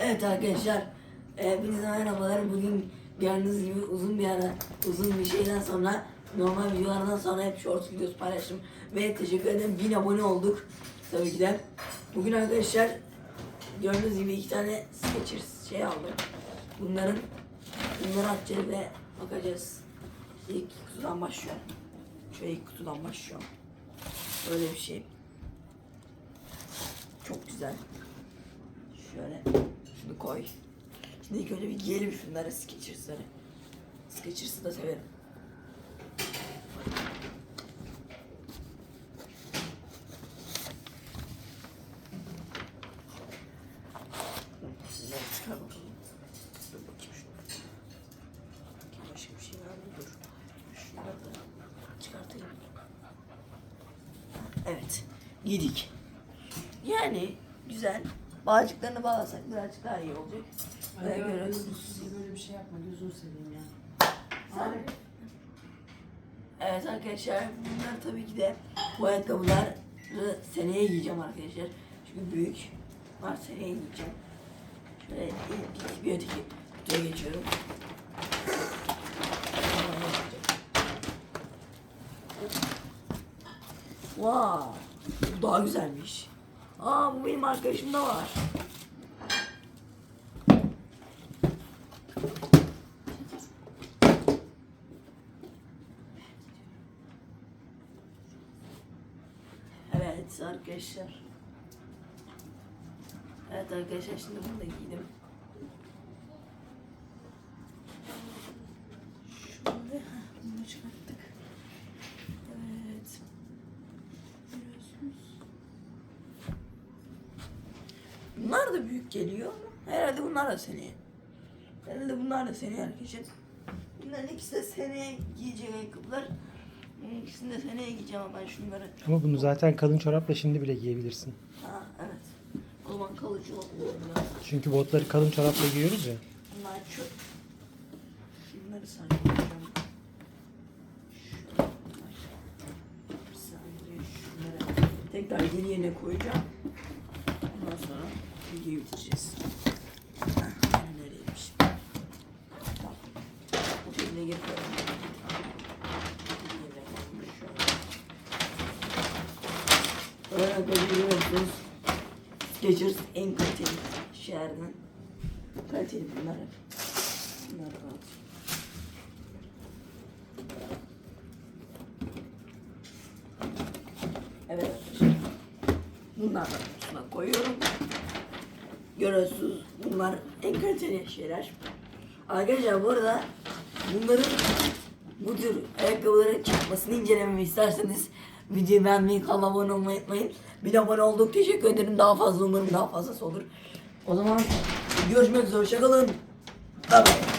Evet arkadaşlar, hepinize merhabalar. Bugün gördüğünüz gibi uzun bir ara, uzun bir şeyden sonra, normal videolardan sonra hep short videosu paylaştım. Ve teşekkür ederim, 1000 abone olduk. Tabii ki de. Bugün arkadaşlar, gördüğünüz gibi iki tane Skechers şey aldım. Bunların, bunları açacağız ve bakacağız. İlk kutudan başlıyorum. Şöyle ilk kutudan başlıyorum. Böyle bir şey. Çok güzel. Şöyle şunu koy. Şimdi ilk önce bir giyelim şunları Skechers'ları. Skechers'ı da severim. Evet. Giydik. Yani güzel. Bağcıklarını bağlasak birazcık daha iyi olacak. Göre- gözünü böyle bir şey yapma gözünü seveyim ya. Sen- Evet arkadaşlar bunlar tabii ki de bu ayakkabıları seneye giyeceğim arkadaşlar. Çünkü büyük. Var seneye giyeceğim. Şöyle ilk bir öteki kutuya geçiyorum. Wow, bu daha güzelmiş. Aa bu benim arkadaşımda var. Evet arkadaşlar. Evet arkadaşlar şimdi bunu da giydim. Şöyle heh, bunu çıkarttık. Evet. Görüyorsunuz. Bunlar da büyük geliyor ama herhalde bunlar da seneye. Herhalde bunlar da seneye arkadaşlar. Bunların ikisi de seneye giyecek ayakkabılar. Bunun ikisini de seneye giyeceğim ama ben şunları Ama bunu zaten kalın çorapla şimdi bile giyebilirsin. Ha evet. O zaman kalıcı oluyor ya. Çünkü botları kalın çorapla giyiyoruz ya. Bunlar çöp. Şunları şunları tekrar yeni yerine koyacağım. Videoyu bitireceğiz. Nereymiş? Şöyle. Böyle görüyorsunuz. Skechers en kaliteli şeylerden. Kaliteli bunlar. Bunlar rahat. Evet arkadaşlar. Bunlar da kutusuna koyuyorum. Görüyorsunuz bunlar en kaliteli şeyler. Arkadaşlar bu arada bunların bu tür ayakkabıların çıkmasını incelememi isterseniz videoyu beğenmeyi, kanala abone olmayı unutmayın. Bir abone olduk. Teşekkür ederim. Daha fazla umarım daha fazlası olur. O zaman görüşmek üzere. Hoşçakalın. Bye.